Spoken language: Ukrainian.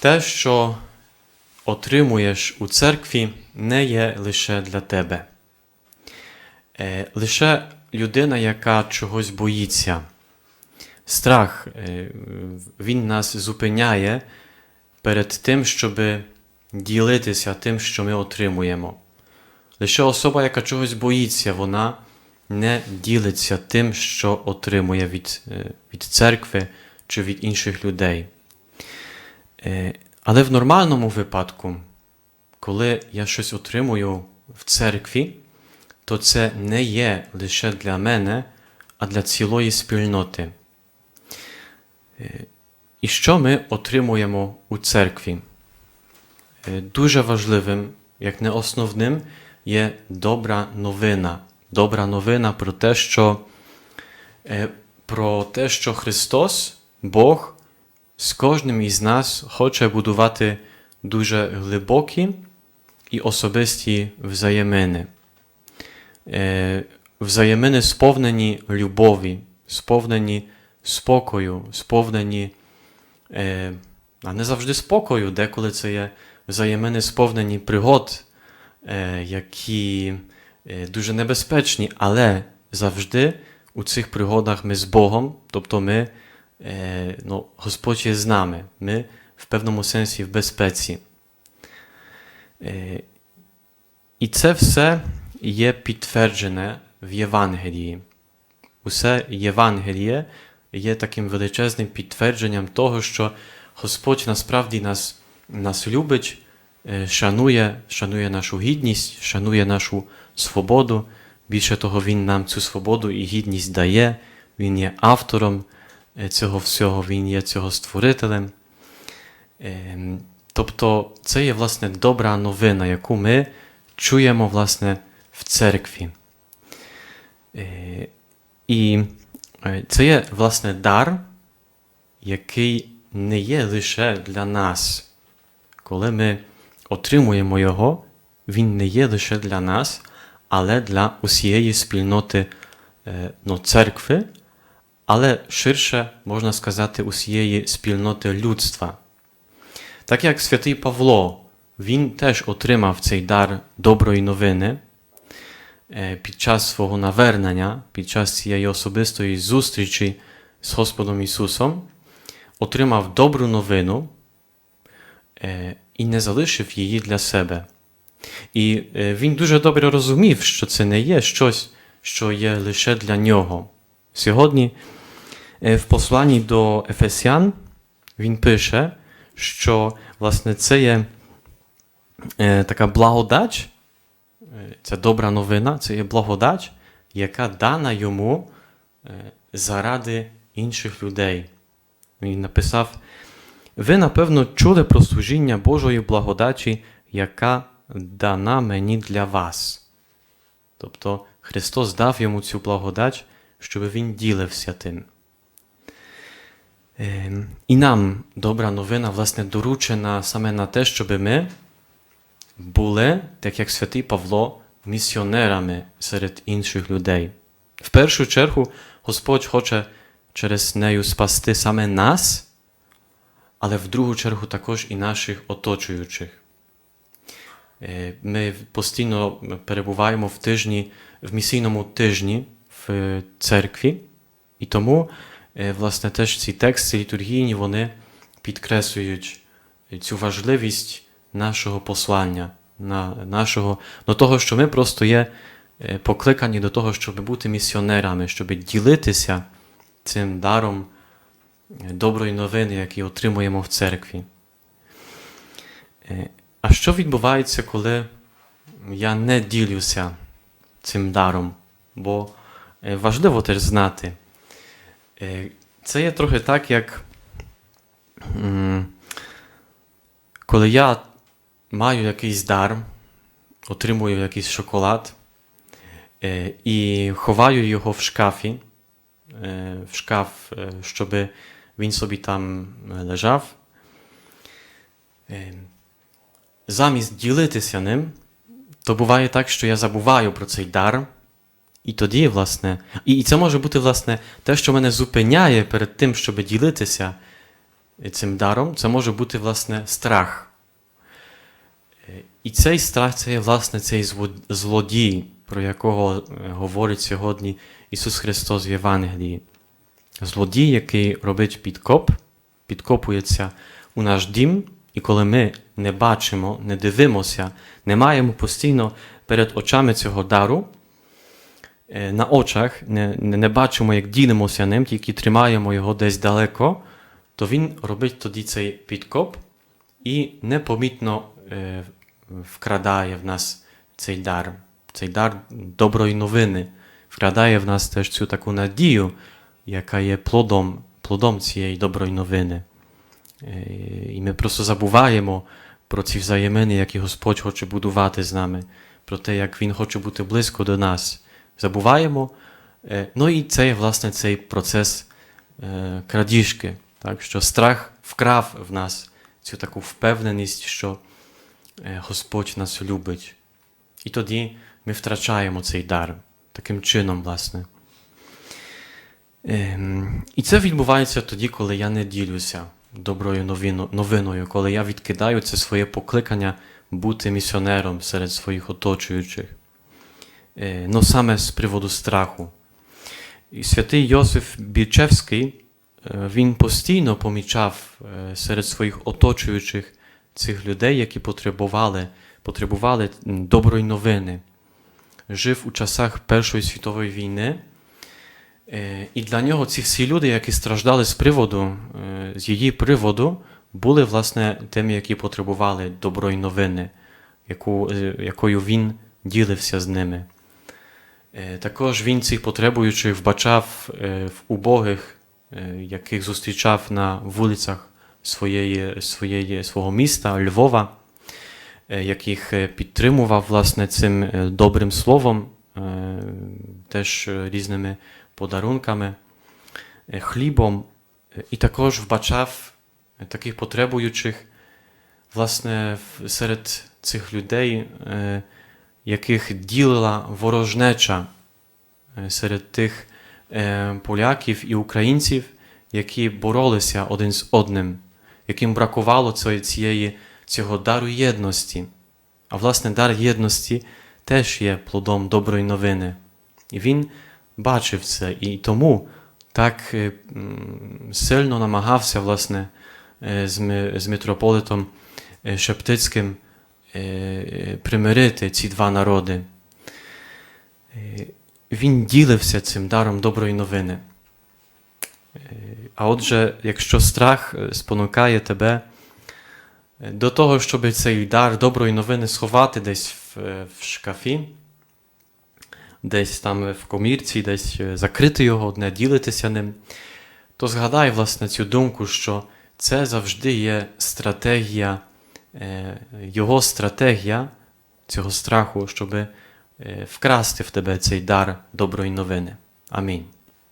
Те, що отримуєш у церкві, не є лише для тебе. Е, Лише людина, яка чогось боїться. Страх, е, він нас зупиняє перед тим, щоб ділитися тим, що ми отримуємо. Лише особа, яка чогось боїться, вона не ділиться тим, що отримує від, е, від церкви чи від інших людей. Е, Але в нормальному випадку, коли я щось отримую в церкві, то це не є лише для мене, а для цілої спільноти. Е, І що ми отримуємо у церкві? Е, Дуже важливим, як не основним, є добра новина. Добра новина про те, що, про те, що Христос, Бог, з кожним із нас хоче будувати дуже глибокі і особисті взаємини. Е, Взаємини сповнені любові, сповнені спокою, сповнені, е, а не завжди спокою, деколи це є взаємини сповнені пригод, е, які дуже небезпечні, але завжди у цих пригодах ми з Богом, тобто ми, е, ну, Господь є з нами, ми в певному сенсі в безпеці. Е, І це все є підтверджене в Євангелії. Усе Євангеліє є таким величезним підтвердженням того, що Господь насправді нас, нас любить, е, шанує, шанує нашу гідність, шанує нашу свободу. Більше того, Він нам цю свободу і гідність дає, Він є автором цього всього, Він є цього створителем. Ем, Тобто це є власне добра новина, яку ми чуємо власне в церкві. Е, І е, це є власне дар, який не є лише для нас. Коли ми отримуємо його, він не є лише для нас, але для усієї спільноти е, ну, церкви, але ширше можна сказати усієї спільноти людства. Так як святий Павло, він теж отримав цей дар доброї новини е, під час свого навернення, під час цієї особистої зустрічі з Господом Ісусом, отримав добру новину е, і не залишив її для себе. І е, він дуже добре розумів, що це не є щось, що є лише для нього. Сьогодні в посланні до Ефесян він пише, що власне це є е, така благодать, е, це добра новина, це є благодать, яка дана йому е, заради інших людей. Він написав: ви, напевно, чули про служіння Божої благодачі, яка дана мені для вас. Тобто Христос дав йому цю благодать, щоб він ділився тим. Ем, І нам добра новина, власне, доручена саме на те, щоб ми були, так як святий Павло, місіонерами серед інших людей. В першу чергу Господь хоче через нею спасти саме нас, але в другу чергу також і наших оточуючих. Е, Ми постійно перебуваємо в тижні, в місійному тижні в церкві, і тому, е, власне, теж ці тексти літургійні вони підкреслюють цю важливість нашого послання, на нашого, до того, що ми просто є е, покликані до того, щоб бути місіонерами, щоб ділитися цим даром е, доброї новини, який отримуємо в церкві. Е, А що відбувається, коли я не ділюся цим даром? Бо е, важливо теж знати. Е, Це є трохи так, як коли я маю якийсь дар, отримую якийсь шоколад е, і ховаю його в шкафі, е, в шкаф, щоб він собі там лежав. Замість ділитися ним, то буває так, що я забуваю про цей дар. І тоді, власне, і і це може бути, власне, те, що мене зупиняє перед тим, щоб ділитися, цим даром, це може бути, власне, страх. Е, І цей страх це є, власне, цей злодій, про якого е, говорить сьогодні Ісус Христос в Євангелії. Злодій, який робить підкоп, підкопується у наш дім, і коли ми не бачимо, не дивимося, не маємо постійно перед очами цього дару, на очах не, не, бачимо, як ділимося ним, тільки тримаємо його десь далеко, то він робить тоді цей підкоп і непомітно е, вкрадає в нас цей дар, цей дар доброї новини, вкрадає в нас теж цю таку надію, яка є плодом, плодом цієї доброї новини. Е, І ми просто забуваємо про ці взаємини, які Господь хоче будувати з нами, про те, як Він хоче бути близько до нас. Забуваємо. Е, Ну і це власне, цей процес е, крадіжки, так? що страх вкрав в нас цю таку впевненість, що е, Господь нас любить. І тоді ми втрачаємо цей дар таким чином, власне. Ем, І це відбувається тоді, коли я не ділюся доброю новиною, коли я відкидаю це своє покликання бути місіонером серед своїх оточуючих. Е, Ну саме з приводу страху. І святий Йосиф Бірчевський, е, він постійно помічав е, серед своїх оточуючих цих людей, які потребували, потребували доброї новини. Жив у часах Першої світової війни. І для нього ці всі люди, які страждали з приводу, з її приводу, були, власне, тими, які потребували доброї новини, яку, якою він ділився з ними. Е, Також він цих потребуючих вбачав е, в убогих, е, яких зустрічав на вулицях своєї, своєї, свого міста Львова, яких підтримував власне цим добрим словом, теж різними подарунками, хлібом, і також вбачав таких потребуючих, власне, серед цих людей, яких ділила ворожнеча е, серед тих е, поляків і українців, які боролися один з одним, яким бракувало цієї- цього дару єдності. А власне, дар єдності теж є плодом доброї новини. І він бачив це, і тому так е, сильно намагався власне, з, митрополитом Шептицьким примирити ці два народи. Е, Він ділився цим даром доброї новини. Е, А отже, якщо страх е, спонукає тебе е, до того, щоб цей дар доброї новини сховати десь в, е, в шкафі, десь там в комірці, десь е, закрити його, не ділитися ним, то згадай, власне, цю думку, що це завжди є стратегія, е, його стратегія цього страху, щоб вкрасти в тебе цей дар доброї новини. Амінь.